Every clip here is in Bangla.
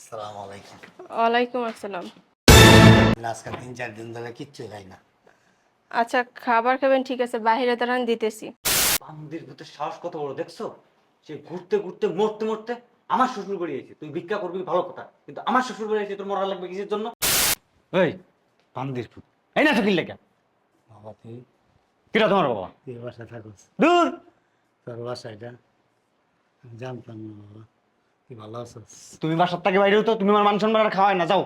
আসসালামু আলাইকুম। ওয়ালাইকুম আসসালাম। না, তিন চার দিন ধরে কিচ্ছু খাই না। আচ্ছা খাবার খাবেন ঠিক আছে বাইরে দাঁড়ান দিতেছি। বান্দির ভূতের সাহস কত বড় দেখছ? সে ঘুরতে ঘুরতে মরতে মরতে আমার শ্বশুর বাড়ি এসে তুই ভিক্ষা করবি ভালো কথা। কিন্তু আমার শ্বশুর বাড়ি এসে তোর মরা লাগবে কিসের জন্য? এই বান্দির ভূত। এই না তো কিনলে কেন বাবা তুই কিরা তোমার বাবা? তুই বাসা থাকস। দূর। তোর বাসা এটা আমি জানতাম না বাবা। ভালো তুমি বাসার থেকে বাইরে তো তুমি আমার মান সম্মান আর খাওয়াই না যাও।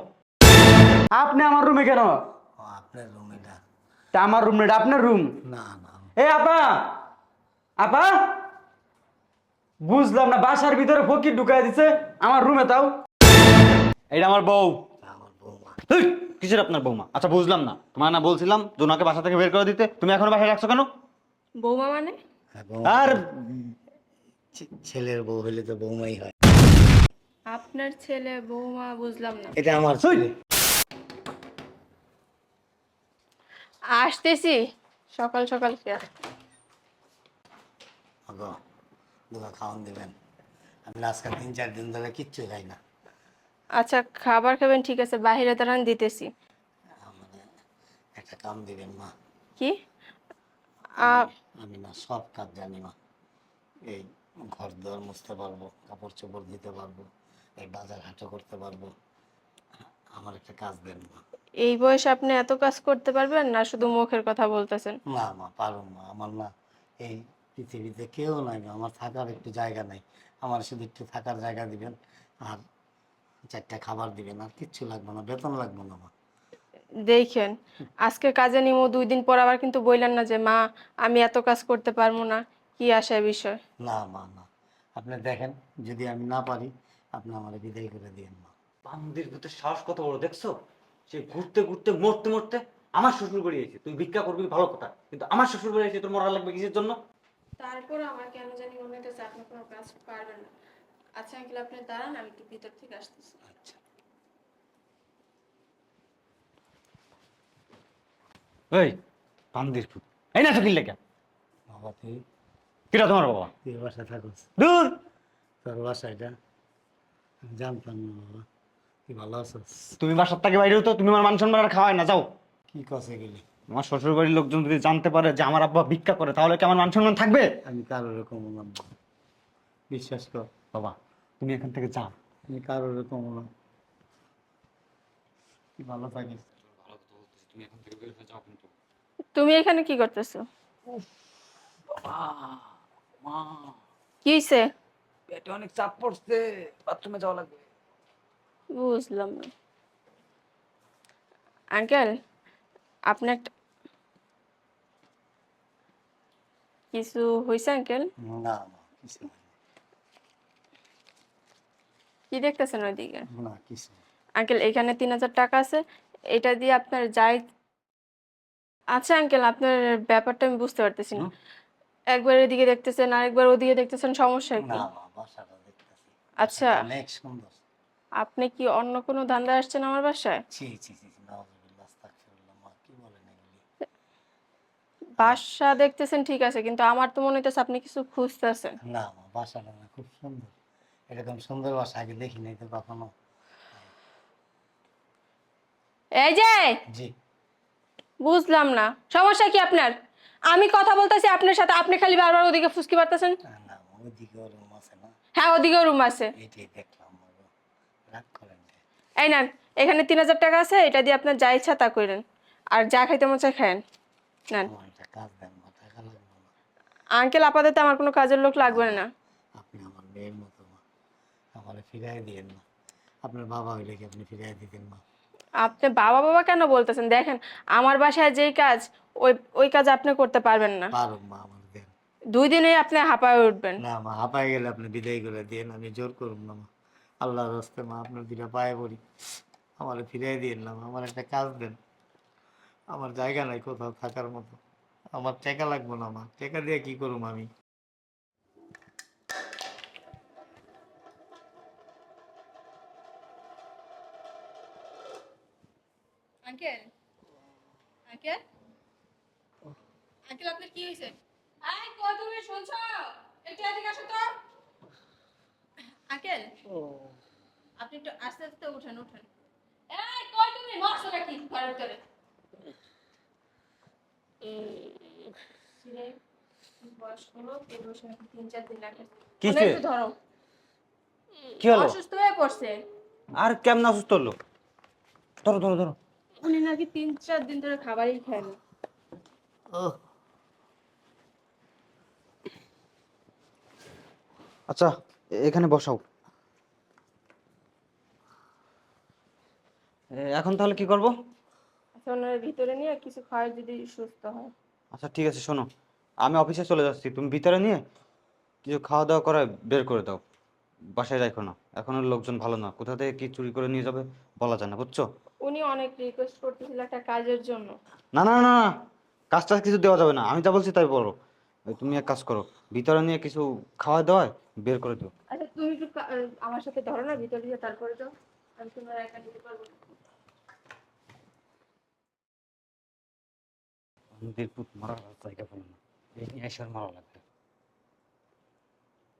আপনি আমার রুমে কেন? ও আপনার রুম এটা তা আমার রুম না এটা আপনার রুম? না না। এই আপা! আপা! বুঝলাম না বাসার ভিতরে ফকির ঢুকাই দিছে আমার রুমে তাও। এটা আমার বউ। আমার বৌমা হেই, কিসের আপনার বৌমা আচ্ছা বুঝলাম না। তোমার না বলছিলাম জোনাকে বাসা থেকে বের করে দিতে। তুমি এখন বাসায় রাখছো কেন? বৌমা মানে? হ্যাঁ, বৌমা আর ছে- ছেলের বউ হলে তো বৌমাই হয়। আপনার ছেলে বৌমা বুঝলাম না। এটা আমার ছেলে। আসতেছি। সকাল সকাল কে আগো দুটো খাওয়ান দিবেন। আমি না আজকে তিন চার দিন ধরে কিচ্ছু খাই না। আচ্ছা খাবার খাবেন ঠিক আছে বাইরে দাঁড়ান দিতেছি। মানে একটা কাম দিবেন মা। কি? আ- আমি না সব কাজ জানি মা। এই ঘর দুয়ার মুছতে পারব কাপড় চোপড় দিতে পারব। এই বাজার হাটও করতে পারব। আমার একটা কাজ দেন মা। এই বয়সে আপনি এত কাজ করতে পারবেন না শুধু মুখের কথা বলতেছেন? না মা পারো মা আমার না এই পৃথিবীতে কেউ নাই আমার থাকার একটু জায়গা নেই। আমার শুধু একটু থাকার জায়গা দিবেন আর চারটা খাবার দিবেন আর কিচ্ছু লাগবে না বেতন লাগবে না মা। দেখেন আজকে কাজে নিমো দুই দিন পর আবার কিন্তু বললেন না যে মা আমি এত কাজ করতে পারব না। কি আশায় বিষয়? না মা না। আপনি দেখেন যদি আমি না পারি আপনি আমার বিদায় করে দিয়েন মা। বান্দির ভূতের সাহস কত বড় দেখছ? সে ঘুরতে ঘুরতে মরতে মরতে আমার শ্বশুর বাড়ি এসে তুই ভিক্ষা করবি ভালো কথা কিন্তু আমার শ্বশুর বাড়ি এসে তোর মরা লাগবে কিসের জন্য? তারপর আমার কেন জানি মনে হইতেছে আপনি কোনো কাজ পারবেন না। আচ্ছা আঙ্কেল আপনি দাঁড়ান আমি একটু ভিতর থেকে আসতেছি। আচ্ছা। এই বান্দির ভূত। এই না তো কিনলে কেন বাবা তুই কিরা তোমার বাবা? তুই বাসা থাকস। দূর। তোর বাসা এটা। জানতাম না বাবা। তুই ভালো আছিস? তুমি বাসার থেকে বাইরে তো তুমি আমার মান সম্মান আর খাওয়াই না যাও। কি কষে গেলি আমার শ্বশুর বাড়ির লোকজন যদি জানতে পারে যে আমার আব্বা ভিক্ষা করে তাহলে কি আমার মান সম্মান থাকবে? আমি কারোর এরকম হলাম না। বিশ্বাস কর। বাবা তুমি এখান থেকে যাও। আমি কারোর এরকম হলাম তুই ভালো থাকিস। তুমি এখান থেকে বের হয়ে যাও কিন্তু তুমি এখানে কি করতেছো মা। কি হয়েছে পেটে অনেক চাপ পড়ছে বাথরুমে যাওয়া লাগবে। বুঝলাম। না আঙ্কেল আপনি একটা কিছু হয়েছে আঙ্কেল? না না কিছু কি দেখতেছেন ওইদিকে? না কিছু আঙ্কেল এখানে তিন হাজার টাকা আছে। এটা দিয়ে আপনার যাই আচ্ছা আঙ্কেল আপনার ব্যাপারটা আমি বুঝতে পারতেছি না। একবার এদিকে দেখতেছেন আরেকবার ওদিকে দেখতেছেন সমস্যা কি? না মা বাসাটা দেখতেছি। আচ্ছা। অনেক সুন্দর। আপনি কি অন্য কোনো ধান্দা আসছেন আমার বাসায়? নাউজুবিল্লাহ, আস্তাগফিরুল্লাহ, মা কি বলেন এগুলি? বাসা দেখতেছেন ঠিক আছে কিন্তু আমার তো মনে হইতেছে আপনি কিছু খুঁজতেছেন। না মা বাসাটা না খুব সুন্দর। এরকম সুন্দর বাসা আগে দেখি নাই তো কখনো। এই যে! জি। বুঝলাম না সমস্যা কি আপনার? আমি কথা বলতেছি আপনার সাথে আপনি খালি বারবার ওদিকে ফুসকি পারতেছেন না না না হ্যাঁ ওদিকেও রুম আছে। এইটাই দেখলাম রাগ করেন এই নেন এখানে তিন হাজার টাকা আছে এটা দিয়ে আপনার যা ইচ্ছা তা করেন। আর যা খাইতে মন চায় খায়েন। নেন। না। আঙ্কেল আপাতত আমার কোনো কাজের লোক লাগবে না। আপনি আমার মেয়ের মতো আমার ফিরাই দিয়েন না। আপনার বাবা হইলে কি আপনি ফিরাই দিতেন মা আপনি বাবা বাবা কেন বলতেছেন? দেখেন আমার বাসায় যেই কাজ ওই ওই কাজ আপনি করতে পারবেন না। পারুন মা আমার দুই দিনে আপনি হাঁপায় উঠবেন। না মা, হাঁপায় গেলে আপনি বিদায় করে দিয়েন, আমি জোর করুন না মা। আল্লাহর হস্তে মা, আপনার দুটা পায়ে পড়ি। আমার ফিরাই দিয়েন না আমার একটা কাজ দেন। আমার জায়গা নাই কোথাও থাকার মতো। আমার টাকা লাগবে না মা, টাকা দিয়ে কি করুম আমি আঙ্কেল আঙ্কেল আঙ্কেল আপনার কি হয়েছে তুমি? শুনছো? একটু এদিকে আসো তো। আপনি একটু আস্তে আস্তে উঠেন উঠেন। এই কই তুমি? নাকি ঘরের ভিতরে। কি হলো? অসুস্থ হয়ে পড়ছে। আর কেমন অসুস্থ হলো? ধরো ধরো ধরো। উনি নাকি তিন চার দিন ধরে খাবারই খায় না ও আচ্ছা এ- এখানে বসাও। এখন তাহলে কি করব? আচ্ছা ওনার ভিতরে নিয়ে কিছু খাওয়াই যদি সুস্থ হয়। আচ্ছা ঠিক আছে শোনো। আমি অফিসে চলে যাচ্ছি। তুমি ভিতরে নিয়ে কিছু খাওয়া দাওয়া করে বের করে দাও। বাসায় রাখো না। এখনও লোকজন ভালো না। কোথা থেকে কি চুরি করে নিয়ে যাবে বলা যায় না বুঝছ? উনি অনেক রিকোয়েস্ট করতেছিল একটা কাজের জন্য। না না না না। কাজটা কিছু দেওয়া যাবে না। আমি যা বলছি তাই বলো। তুমি এক কাজ করো ভিতরে নিয়ে কিছু খাওয়া দাওয়া বের করে দিও। আচ্ছা তুমি একটু আমার সাথে ধরো না ভিতরে দিয়ে তারপরে যাও। আমি তোমার একা নিতে পারব। আমাদের পুত মারা জায়গা পেল না। এই নিয়ে এসে মারা লাগবে।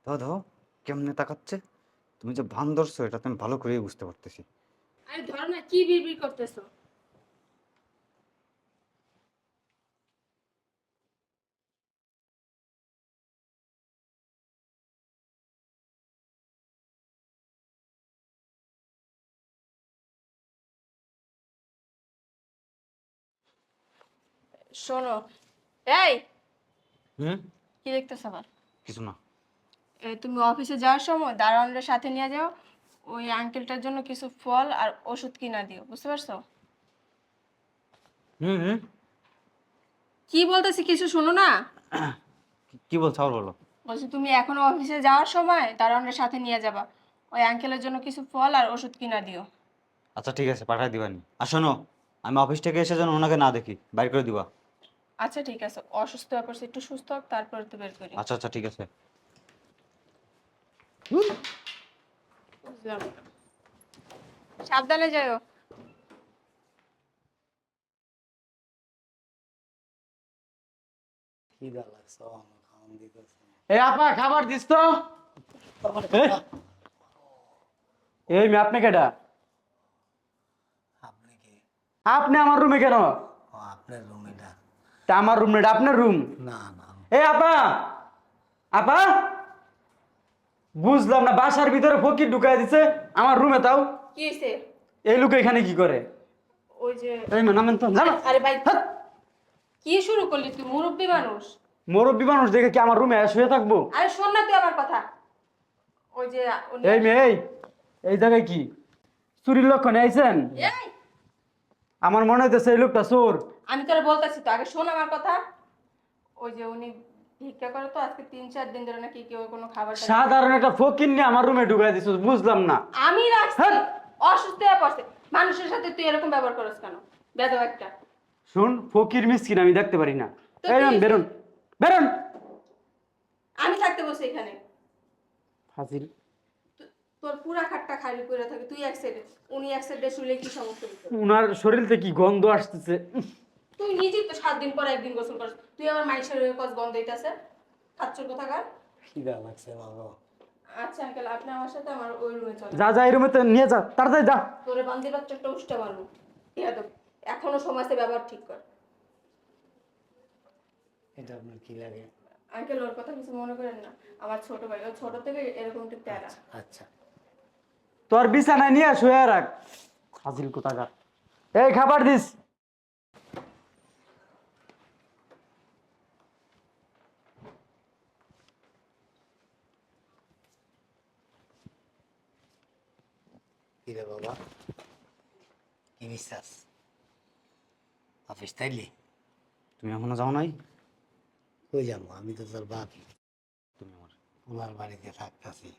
দাও দাও কেমনে তাকাচ্ছে? তুমি যে ভান ধরছো এটা আমি ভালো করেই বুঝতে পারতেছি। আরে ধরো না কি বিড়বিড় করতেছো? শোনো। এই! হুম? কি দেখতেছো আবার? কিছু না। এ, তুমি অফিসে যাওয়ার সময় দারোয়ানদের সাথে নিয়ে যাও। ওই আঙ্কেলটার জন্য কিছু ফল আর ওষুধ কিনা দিও বুঝতে পারছ? হুম হুম। কি বলতেছি কিছু শোনো না? কি- কি বলছো আবার বলো। বলছি তুমি এখনও অফিসে যাওয়ার সময় দারোয়ানদের সাথে নিয়ে যাবা। ওই আঙ্কেলের জন্য কিছু ফল আর ওষুধ কিনা দিও। আচ্ছা ঠিক আছে পাঠাই দিবানি। আর শোনো আমি অফিস থেকে এসে যেন ওনাকে না দেখি বাইর করে দিবা। আচ্ছা ঠিক আছে। অসুস্থ হয়ে পড়ছে একটু সুস্থ হোক তারপরে তো বের করি। আচ্ছা আচ্ছা ঠিক আছে। সাবধানে যাও খিদা লাগছে আমার খাওয়ান দিতেছে। না। আপা খাবার দিস তো। এই, মেয়ে আপনি কেডা? আপনি কি? আপনি আমার রুমে কেন? আপনার রুম এটা তা আমার রুম এটা আপনার রুম না না। এই আপা! আপা! বুঝলাম না বাসার ভিতরে ফকির ঢুকাই দিছে আমার রুমে তাও। কি হয়েছে এই লোক এখানে কি করে? ওই যে এই নামেন তো জানো আরে ভাই কি শুরু করলি তুই মুরব্বী মানুষ? মুরব্বী মানুষ দেখে কি আমার রুমে শুয়ে থাকব? আরে শোন না তুই আমার কথা। ওই যে উনি- এই মেয়ে এই এই জায়গায় কি? চুরির লক্ষণে আইছেন? এই, আমার মনে হইতেছে এই লোকটা চোর। আমি তোরা বলতেছি তো আগে শোন আমার কথা। ওই যে উনি ভিক্ষা করে তো আজকে তিন চার দিন ধরে নাকি কেউ কোনো খাবার সাধারণ একটা ফকির নিয়ে আমার রুমে ঢুকাই দিছ বুঝলাম না। আমি রাখছি হ্যাঁ। অসুস্থ হয়ে পড়ছে। মানুষের সাথে তুই এরকম ব্যবহার করিস কেন? বেদব একটা। শুন ফকির মিসকিন আমি দেখতে পারি না। বেরোন বেরোন বেরোন। আমি থাকতে বসে এখানে। ফাজিল। তোর পুরা খাটটা খালি করে থাকে তুই এক সাইডে উনি এক সাইডে শুলে কি সমস্যা? উনার শরীর থেকে কি গন্ধ আসতেছে? তুই নিজেই তো সাত দিন পর একদিন গোসল করিস। তুই আমার মায়ের শরীরে কস গন্ধ হইতাছে। খাচ্ছর কোথাকার? খিদা লাগছে বাবা। আচ্ছা আঙ্কেল আপনি আমার সাথে আমার ওই রুমে চলেন। যা যা এই রুমে নিয়ে যা তাড়াতাড়ি যা। তোরে বান্দি বাচ্চা একটা উষ্টা মারবো। ইয়াদব এখনও সমাজে ব্যবহার ঠিক কর। এটা আপনার কি লাগে? আঙ্কেল ওর কথা কিছু মনে করেন না। আমার ছোট ভাই ও ছোট থেকে এরকম একটু প্যারা। আচ্ছা তোর বিছানায় নিয়ে শুয়ে রাখ। ফাজিল কোথাকার? এই খাবার দিস কি রে বাবা কি বিশ্বাস অফিস তাইলে তুমি এখনও যাও নাই? কই যাব? আমি তো তোর বাপ। তুমি আমার। ওনার বাড়িতে থাকতেছি।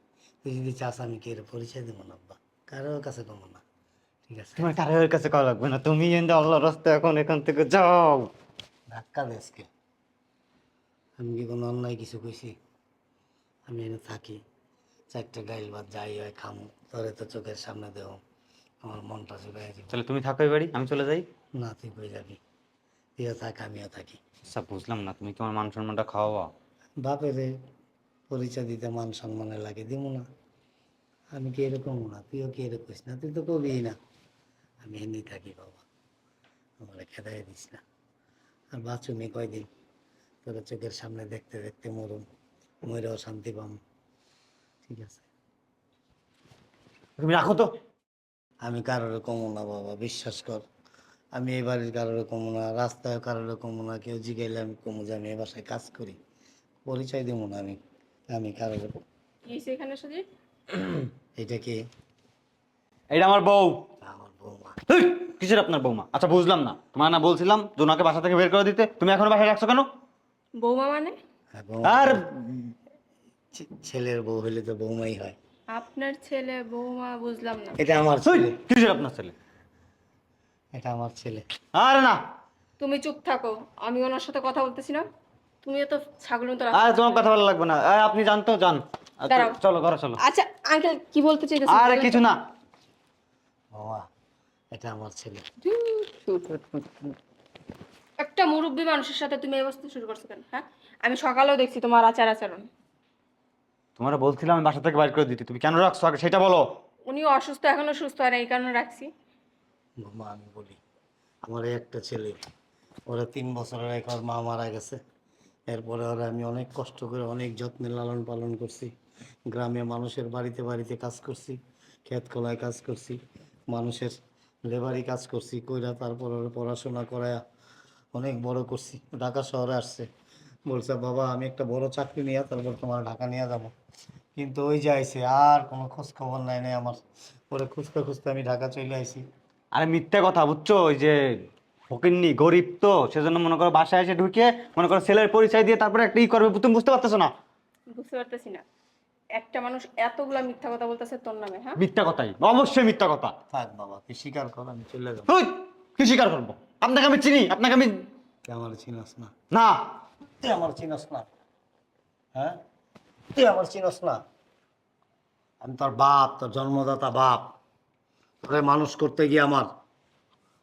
তুই যদি চাস আমি কি এর পরিচয় দেবো না আব্বা? কারোর কাছে দেবো না। ঠিক আছে? তোমার কারোর কাছে কল লাগবে না। তুমি এনে আল্লাহ রাস্তা এখন এখান থেকে যাও। ধাক্কা দেশকে আমি কি কোনো অন্যায় কিছু কইছি? আমি এনে থাকি। চারটে ডাইল ভাত যাই হয় খামু। তোরে তো চোখের সামনে দেও আমার মনটা চুকাই দিব। তাহলে তুমি থাকো এই বাড়ি আমি চলে যাই। না তুই কই যাবি? তুইও থাক আমিও থাকি। আচ্ছা বুঝলাম না তুমি কি আমার মান সম্মানটা খাওয়াবা? বাপেরে পরিচয় দিতে মান সম্মানে লাগে দিব না। আমি কি এরকম না? তুইও কি এরকম না? তুই তো কবি না। আমি এমনি থাকি বাবা। আমার খেদাই দিস না। আর বাঁচুনি কয়দিন? তোর চোখের সামনে দেখতে দেখতে মরুম। মরেও শান্তি পাম। ঠিক আছে। তুমি রাখো তো। আমি কারোর কমো না বাবা বিশ্বাস কর। আমি এই বাড়ির কারোর কমো না রাস্তায় কারোর কমো না কেউ জিগাইলে আমি কমো যে আমি এই বাসায় কাজ করি। পরিচয় দেবো না আমি আমি কারোর। এখানে সুজিত এটা কি? এটা আমার বউ। আমার বৌমা। হেই, কিসের আপনার বৌমা? আচ্ছা বুঝলাম না। তোমার না বলছিলাম জোনাকে বাসা থেকে বের করে দিতে। তুমি এখনও বাসায় রাখছো কেন? বৌমা মানে? হ্যাঁ, আর ছে- ছেলের বউ হলে তো বৌমাই হয়। আপনার ছেলে বৌমা বুঝলাম না। এটা আমার ছেলে। কিসের আপনার ছেলে? এটা আমার ছেলে। আরে না। তুমি চুপ থাকো আমি ওনার সাথে কথা বলতেছি না। তুমিও তো ছাগল মতো আর তোমার কথা ভালো লাগবে না। আরে, আপনি জানতো যান। আচ্ছা, দাঁড়াও। চলো ঘরে চলো। আচ্ছা আঙ্কেল কি বলতে চাইতেছেন? আরে কিছু না। বৌমা এটা আমার ছেলে। একটা মুরব্বী মানুষের সাথে তুমি এই অবস্থা শুরু করছ কেন হ্যাঁ? আমি সকালেও দেখছি তোমার আচার আচরণ। তোমার বলছিলাম আমি বাসা থেকে বাইর করে দিতে। তুমি কেন রাখছো? আগে সেটা বলো। উনি অসুস্থ এখনও সুস্থ আর এই কারণে রাখছি। বৌমা আমি বলি আমার এই একটা ছেলে ওরা তিন বছরের এক ওর মা মারা গেছে। এরপরে ওরা আমি অনেক কষ্ট করে অনেক যত্নে লালন পালন করছি। গ্রামে মানুষের বাড়িতে বাড়িতে কাজ করছি ক্ষেত খোলায় কাজ করছি মানুষের লেবারি কাজ করছি কইরা তারপর ওরা পড়াশোনা করায়া অনেক বড় করছি। ঢাকা শহরে আসছে। বলছে বাবা আমি একটা বড় চাকরি নিয়ে তারপর তোমার ঢাকা নিয়ে যাব। কিন্তু ওই যে আইছে আর কোনো খোঁজ খবর নাই নাই আমার। পরে খুঁজতে খুঁজতে আমি ঢাকা চলে আইছি। আরে মিথ্যা কথা বুঝছ? ওই যে ফকিন্নি গরিব তো সেজন্য মনে করো বাসায় এসে ঢুকে মনে করো ছেলের পরিচয় দিয়ে তারপরে একটা ই করবে তুমি বুঝতে পারতেছো না? বুঝতে পারতেছি না। একটা মানুষ এতগুলা মিথ্যা কথা বলতেছে তোর নামে হ্যাঁ? মিথ্যা কথাই অবশ্যই মিথ্যা কথা। থাক বাবা তুই স্বীকার কর আমি চলে যাব। কি স্বীকার করব? আপনাকে আমি চিনি আপনাকে আমি আমার চিনস না? না। তুই আমার চিনস না। হ্যাঁ? তুই আমার চিনস না। আমি তোর বাপ, তোর জন্মদাতা বাপ। তোরে মানুষ করতে গিয়ে আমার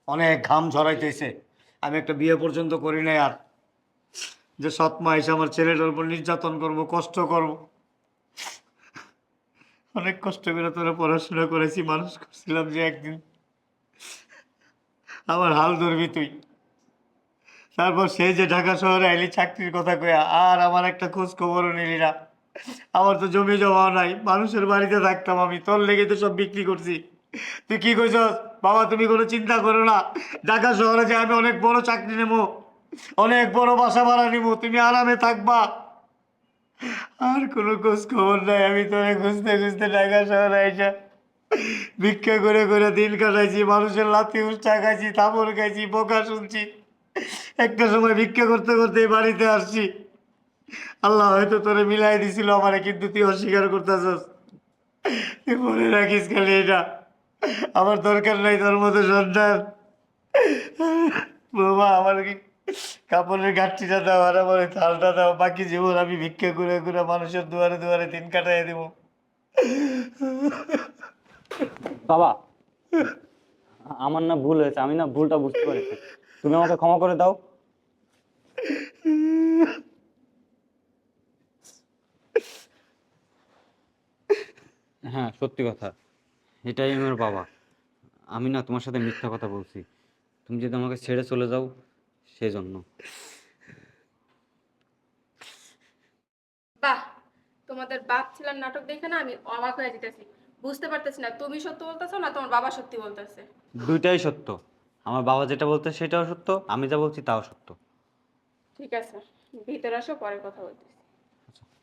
অনেক ঘাম ঝরাইতেছে। আমি একটা বিয়ে পর্যন্ত করি নাই আর। যে সৎ মা এসে আমার ছেলেটার উপর নির্যাতন করব, কষ্ট করব। অনেক কষ্ট করে তোরা পড়াশোনা করেছি, মানুষ করছিলাম যে একদিন। আমার হাল ধরবি তুই। তারপর সে যে ঢাকা শহরে আইলি, চাকরির কথা কয়া আর আমার একটা খোঁজ খবরও নিলি না। আমার তো জমি জমাও নাই, মানুষের বাড়িতে থাকতাম আমি, তোর লেগে তো সব বিক্রি করছি। তুই কি কইছস? বাবা, তুমি কোনো চিন্তা করো না। ঢাকা শহরে যে আমি অনেক বড় চাকরি নেব, অনেক বড় বাসা ভাড়া নিবো, তুমি আরামে থাকবা। আর কোনো খোঁজ খবর নাই, আমি তোরে খুঁজতে খুঁজতে ঢাকা শহরে আইসা ভিক্ষা করে করে দিন কাটাইছি, মানুষের লাথি উচ্চা খাইছি থাপড় খাইছি, বোকা শুনছি। একটা সময় ভিক্ষা করতে করতে এই বাড়িতে আসছি। আল্লাহ হয়তো তোরে মিলাই দিছিল আমারে, কিন্তু তুই অস্বীকার করতেছস। তুই মনে রাখিস খালি এটা। আমার দরকার নাই তোর মতো সন্তান। বাবা আমার কি কাপড়ের গাঠটিটা দাও আর আমার থালটা দাও, বাকি জীবন আমি ভিক্ষা করে করে মানুষের দুয়ারে দুয়ারে দিন কাটাই দেবো। বাবা, আমার না ভুল হয়েছে, আমি না ভুলটা বুঝতে পেরেছি। তুমি আমাকে ক্ষমা করে দাও। হ্যাঁ সত্যি কথা। এটাই আমার বাবা। আমি না তোমার সাথে মিথ্যা কথা বলছি। তুমি যদি আমাকে ছেড়ে চলে যাও সেজন্য। বাহ! তোমাদের বাপ ছিলার নাটক দেখে না আমি অবাক হয়ে যেতেছি। বুঝতে পারতেছি না তুমি সত্য বলতেছো না তোমার বাবা সত্যি বলতেছে? দুইটাই সত্য। আমার বাবা যেটা বলতে সেটাও সত্য আমি যা বলছি তাও সত্য। ঠিক আছে ভিতরে আসো পরে কথা বলতেছি।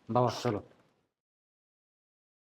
বাবা চলো।